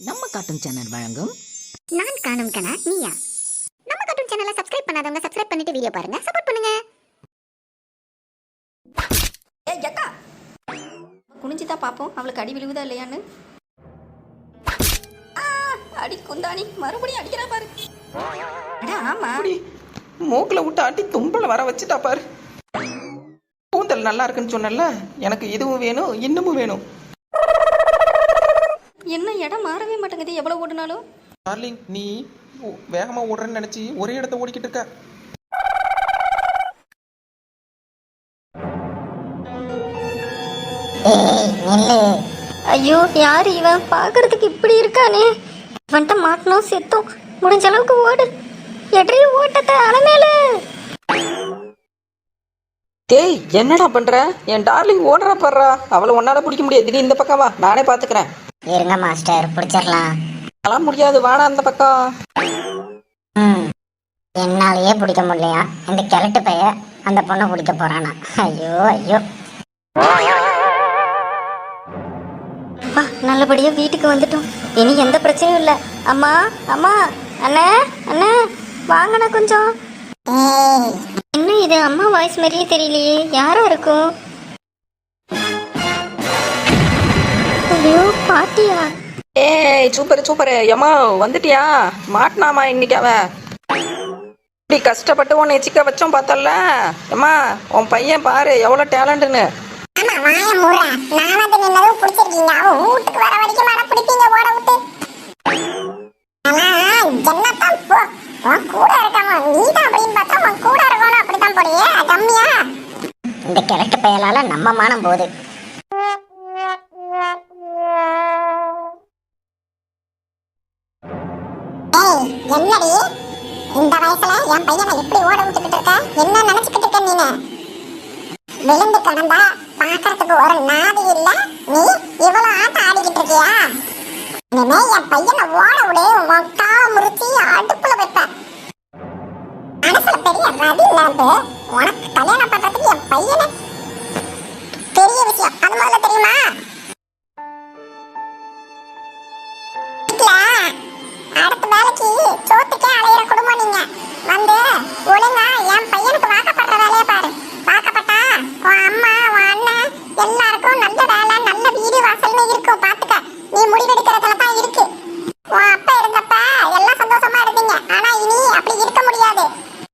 நம்ம cartoon channel வழங்கும். நான் காணும் கனா நீயா? நம்ம கார்ட்டூன் சேனலை சப்ஸ்கிரைப் பண்ணாதவங்க சப்ஸ்கிரைப் பண்ணிட்டு வீடியோ பாருங்க. சப்போர்ட் பண்ணுங்க. ஏய் அக்கா குனிஞ்சு தான் பார்ப்போம் அவளுக்கு அடி விழுகுதா இல்லையான்னு? ஆ, அடி குந்தாணி. மறுபடியும் அடிக்கிறா பாரு. அட ஆமா. அப்படி மூக்கில் விட்டு ஆட்டி தும்பல வர வச்சுட்டா பாரு. கூந்தல் நல்லா இருக்குன்னு சொன்னல எனக்கு இதுவும் வேணும் இன்னமும் வேணும். என்ன இடம் மாறவே மாட்டேங்குது. எவ்வளவு ஓடினாலும். டார்லிங் நீ ஓ- வேகமா ஓடுறேன்னு நினைச்சு ஒரே இடத்த ஓடிக்கிட்டு இருக்க. ஐயோ யார் இவன் பார்க்கறதுக்கு இப்படி இருக்கானே. இவன்ட்ட மாட்டணும் செத்தோம். முடிஞ்ச அளவுக்கு ஓடு. எட்ரி ஓட்டத்தை அலமேல. டேய் என்னடா பண்ற? என் டார்லிங் ஓடுறா பாடுறா அவளை ஒன்னால பிடிக்க முடியாது. நீ இந்த பக்கம் வா. நானே பாத்துக்கிறேன். இருங்க மாஸ்டர். பிடிச்சிடலாம் அதெல்லாம் முடியாது வாடா அந்த பக்கம். ம். என்னாலேயே பிடிக்க முடியலையா? இந்த கிழட்டு பைய அந்த பொண்ணை பிடிக்க போறானா? ஐயோ ஐயோ. அப்பா, நல்லபடியா வீட்டுக்கு வந்துட்டோம். இனி எந்த பிரச்சனையும் இல்ல. அம்மா அம்மா அண்ணே அண்ணே வாங்கண்ணா கொஞ்சம். என்ன இது? அம்மா வாய்ஸ் மாதிரியே தெரியலையே. யாரா இருக்கும்? ஐயோ. பாட்டியா ஏய் சூப்பர் சூப்பர். ஏம்மா வந்துட்டியா? மாட்டினாமா இன்னைக்கு அவ? இப்படி கஷ்டப்பட்டு உன்னை சிக்க வச்சோம் பார்த்தல ஏம்மா உன் பையன் பாரு எவ்வளோ டேலண்ட்டுன்னு ஆமா வாய மூட நானது நின்னதும் பிடிச்சிருக்கீங்க. என்னடி? இந்த வயசுல என் பையனை எப்படி ஓட விட்டுக்கிட்டு இருக்க? என்ன நினைச்சுக்கிட்டு இருக்க நீனு? விழுந்து கிடந்தா பாக்குறதுக்கு ஒரு நாதி இல்ல? நீ இவ்வளவு ஆட்டம் ஆடிக்கிட்டு இருக்கியா? இனிமே என் பையனை ஓட விடு உன் கால முறிச்சு அடுப்புல வைப்பேன் மனசுல பெரிய ரவி இல்லாது உனக்கு கல்யாணம் பண்றதுக்கு என் பையனை. பெரிய விஷயம். அது முதல்ல தெரியுமா? அடுத்து சோத்துக்கே அலையிற குடும்பம் நீங்க. வந்து ஒழுங்கா என் பையனுக்கு வாக்கப்படுற வேலையை பாரு. வாக்கப்பட்டா உன் அம்மா உன் அண்ணன் எல்லாருக்கும் நல்ல வேலை நல்ல வீடு வாசல்னு இருக்கும். பாத்துக்க. நீ முடிவெடுக்கிறதுல தான் இருக்கு உன் அப்பா இருந்தப்ப எல்லாம் சந்தோஷமா இருந்தீங்க ஆனா இனி அப்படி இருக்க முடியாது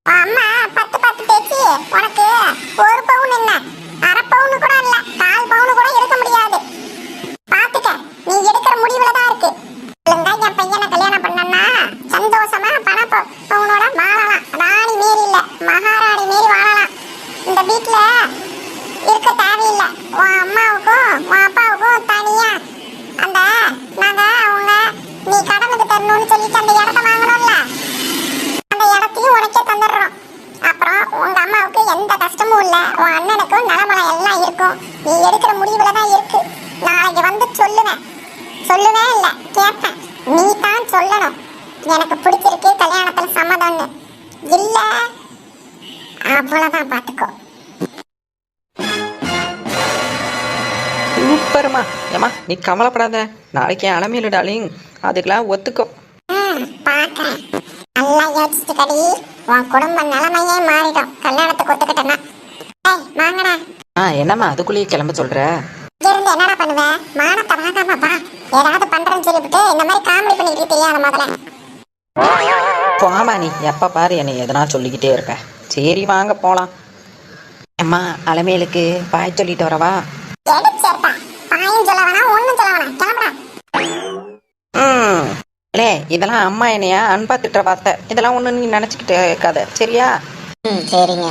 உன் அம்மா பத்து பத்து தேய்ச்சி உனக்கு ஒரு பவுன் என்ன அரை பவுன் கூட இல்ல கால் பவுன் கூட எடுக்க முடியாது பாத்துக்க நீ எடுக்கிற முடிவுல தான் இருக்கு ஒழுங்கா என் பையனை கல்யாணம் பண்ணனா சந்தோஷமா பண ப- பவுனோட வாழலாம் ராணி மாரி இல்ல மகாராணி மாரி வாழலாம் இந்த வீட்ல இருக்க தேவையில்லை உன் அம்மாவுக்கும் உன் அப்பாவுக்கும் தனியா அந்த நாங்க அவங்க நீ கடனுக்கு தரணும்னு சொல்லிட்டு அந்த இடத்த வாங்கணும்ல. அந்த இடத்தையும் உனக்கே தந்துடுறோம். அப்புறம் உங்க அம்மாவுக்கு எந்த கஷ்டமும் இல்ல. உன் அண்ணனுக்கும் நலமலம் எல்லாம் இருக்கும். நீ எடுக்கிற முடிவுல தான் இருக்கு. நாளைக்கு வந்து சொல்லுவேன். சொல்லுவேன் இல்ல கேட்பேன். நீ தான் சொல்லணும். எனக்கு பிடிச்சிருக்கு கல்யாணத்துல சம்மதம்னு. இல்ல அவ்வளவுதான் பாத்துக்கோ. சூப்பர்மா. ஏம்மா நீ கவலைப்படாத. நாளைக்கு என் அலமையில டார்லிங். அதுக்கெல்லாம் ஒத்துக்கும் நல்லா யோசிச்சு கடி உன் குடும்ப நிலைமையே மாறிடும். கல்யாணத்துக்கு ஒத்துக்கிட்டேன்னா. ஏய் வாங்கடா. ஆ என்னம்மா அதுக்குள்ளேயே கிளம்ப சொல்ற? இங்க இருந்து என்னடா பண்ணுவ? மானத்தை வாங்காம வா. ஏதாவது பண்றேன்னு சொல்லிவிட்டு இந்த மாதிரி காமெடி பண்ணிக்கிட்டு தெரியாத முதல்ல. போமா நீ எப்போ பாரு என்னை எதனா சொல்லிக்கிட்டே இருக்க. சரி வாங்க போகலாம் அம்மா அலமேலுக்கு பாய் சொல்லிட்டு வரவா? எடுச்சேர்ப்பா பாயும் சொல்ல வேணாம் ஒண்ணும் சொல்ல வேணாம். கிளம்புடா. ம். லே இதெல்லாம் அம்மா என்னையா அன்பா திட்டுற வார்த்தை. இதெல்லாம் ஒன்று நீ நினச்சிக்கிட்டு இருக்காத. சரியா? ம் சரிங்க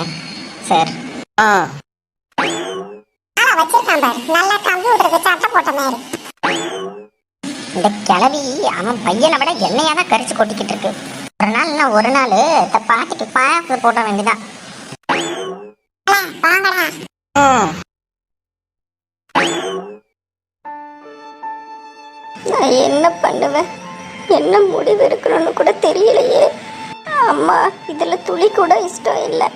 சார். ஆ. இந்த கிளவி அவன் பையனை விட என்னையா தான் கரிச்சு கொட்டிக்கிட்டு இருக்கு. ஒரு நாள் இல்ல ஒரு நாள் இந்த பாட்டிக்கு பாயாசத்தை போட்ட வேண்டியதான் என்ன பண்ணுவேன்? என்ன முடிவு எடுக்கணும்னு கூட தெரியலையே. அம்மா இதில் துளி கூட இஷ்டம் இல்லை.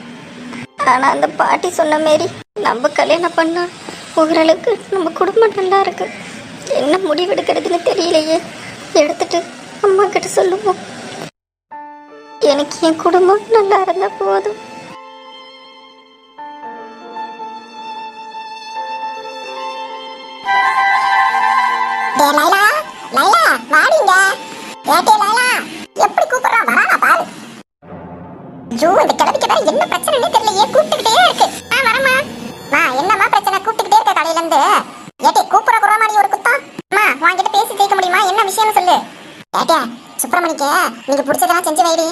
ஆனால் அந்த பாட்டி சொன்ன மாரி நம்ம கல்யாணம் பண்ணால் ஓரளவுக்கு நம்ம குடும்பம் நல்லா இருக்கு. என்ன முடிவெடுக்கிறதுன்னு தெரியலையே. எடுத்துட்டு அம்மா கிட்ட சொல்லுவோம். எனக்கு என் குடும்பம் நல்லா இருந்தால் போதும். ஐயோ இந்த கிழவிக்கு தான் என்ன பிரச்சனைன்னு தெரியலையே கூப்பிட்டுக்கிட்டே இருக்கு. ஆ வரமா வா என்னம்மா பிரச்சனை? கூப்பிட்டுக்கிட்டே இருக்க காலையில இருந்து ஏட்டே கூப்பிட குறமாடி ஒரு குத்தம்? அம்மா வாங்கிட்டு பேசி ஜெயிக்க முடியுமா? என்ன விஷயம்னு சொல்லு. ஏட்டே சுப்பிரமணிக்கு நீங்க பிடிச்சதெல்லாம் செஞ்சு வைடி.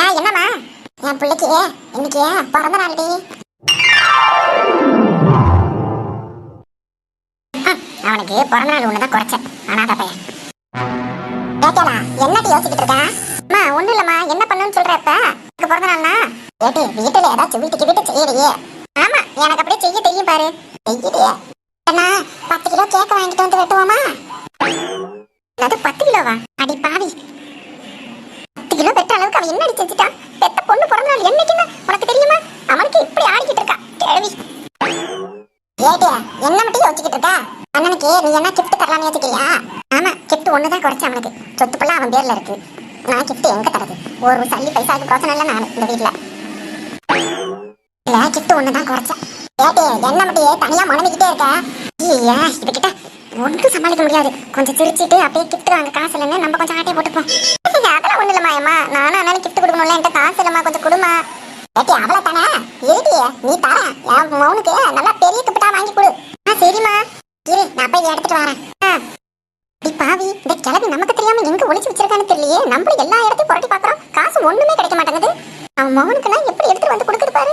ஏன் என்னம்மா? என் பிள்ளைக்கு இன்னைக்கு பிறந்த நாள்டி அவனுக்கு பிறந்த நாள் தான் குறைச்சேன். அனாத பையன். கேட்டலா என்னட்டு யோசிக்கிட்டு இருக்கேன்? அம்மா ஒன்றும் இல்லைம்மா. என்ன பண்ணுன்னு சொல்கிறப்ப உனக்கு பிறந்த நாள்னா? ஏட்டி வீட்டுல ஏதாச்சும் வீட்டுக்கு வீட்டு செய்யலையே. ஆமா எனக்கு அப்படியே செய்ய தெரியும் பாரு. செய்யலையே. அண்ணா பத்து கிலோ கேக்க வாங்கிட்டு வந்து வெட்டுவோமா? அது பத்து கிலோவா? அடி பாவி. பத்து கிலோ வெட்ட அளவுக்கு அவன் என்னடி செஞ்சுட்டான்? பெத்த பொண்ணு பிறந்த நாள் என்னைக்குன்னு உனக்கு தெரியுமா? அவனுக்கு இப்படி ஆடிக்கிட்டு இருக்கா. கேள்வி ஏட்டியா என்ன மட்டும் யோசிச்சுக்கிட்டு இருக்க? அண்ணனுக்கு நீ என்ன கிஃப்ட் தரலாம்னு யோசிக்கிறியா? ஆமா கிஃப்ட் ஒண்ணுதான் குறைச்சு அவனுக்கு. சொத்து அவன் பேர்ல இருக்கு நான் கிஃப்ட் எங்க தரது ஒரு சல்லி பைசாவுக்கு பிரச்சனை இல்லை நான் இந்த வீட்டில் இல்லை கிஃப்ட் ஒண்ணுதான் குறைச்சேன். ஏட்டே என்ன மட்டும் தனியா மனமிக்கிட்டே இருக்கேன் ஐயா இதுக்கிட்ட ஒன்றும் சமாளிக்க முடியாது. கொஞ்சம் சிரிச்சிட்டு அப்படியே கிஃப்ட் வாங்க. காசு இல்லைன்னு நம்ம கொஞ்சம் ஆட்டையை போட்டுப்போம். அதெல்லாம் ஒண்ணு இல்லைம்மா அம்மா. நானும் அண்ணனுக்கு கிஃப்ட் கொடுக்கணும்ல என்கிட்ட காசு இல்லைம்மா கொஞ்சம் கொடுமா ஏட்டி அவ்வளோ தானே? ஏடி நீ தரேன். என் மௌனுக்கு நல்லா பெரிய கிஃப்டா வாங்கி கொடு. ஆ சரிம்மா. இரு நான் போய் எடுத்துட்டு வரேன். பாவி இந்த கிழவி நமக்கு தெரியாம எங்க ஒளிச்சு வச்சிருக்கான்னு தெரியலையே. நம்ம எல்லா இடத்தையும் புரட்டி பாக்குறோம் காசு ஒண்ணுமே கிடைக்க மாட்டேங்குது. அவன் மகனுக்கெல்லாம் எப்படி எடுத்துட்டு வந்து கொடுக்குது பாரு.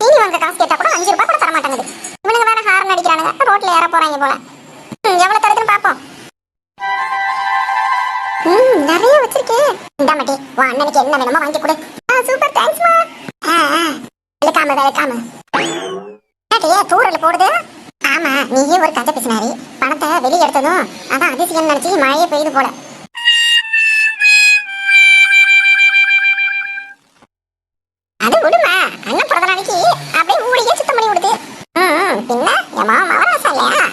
தீனி வாங்க காசு கேட்டா கூட அஞ்சு ரூபாய் கூட தர மாட்டேங்குது. இவனுங்க வேற ஹாரன் அடிக்கிறானுங்க. ரோட்ல ஏற போறாங்க போல. எவ்வளவு தருதுன்னு பாப்போம் ம் நிறைய வச்சிருக்கேன் இந்த மாட்டி உன் அண்ணனுக்கு என்ன வேணுமோ வாங்கி கொடு. ஆ சூப்பர் தேங்க்ஸ் மா. ஆ வெல்கம் வெல்கம் ஏ தூரல் போடுது? ஆமா நீயே ஒரு கதை பிசினாரி. பணத்தை வெளியே எடுத்ததும் அதான் அதிசயம் நினைச்சு மழையே பெய்து போல. அது விடுமா அண்ணன் பிறந்த நாளைக்கு அப்படியே ஊடியே சுத்தம் பண்ணி விடுது பின்ன என் மாமா மவராசா இல்லையா?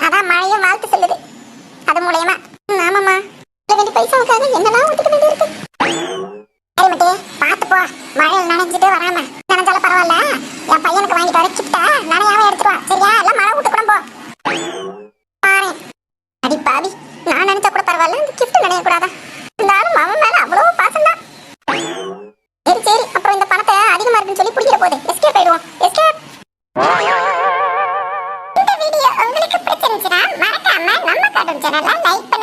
அதான் மழையும் வாழ்த்து சொல்லுது. அது மூலயமா. ம், ஆமாம்மா. இல்ல வேண்டிய பைசாவுக்காக என்னெல்லாம் ஒத்துக்க வேண்டியிருக்கு? சரி மட்டி பார்த்து போ. மழையில் நனைஞ்சிட்டு வராம. நனைஞ்சாலும் பரவாயில்ல. என் பையனுக்கு வாங்கிட்டு வர கிட்ட நனையாம இந்த வீடியோ உங்களுக்கு பிடிச்சிருந்துச்சுன்னா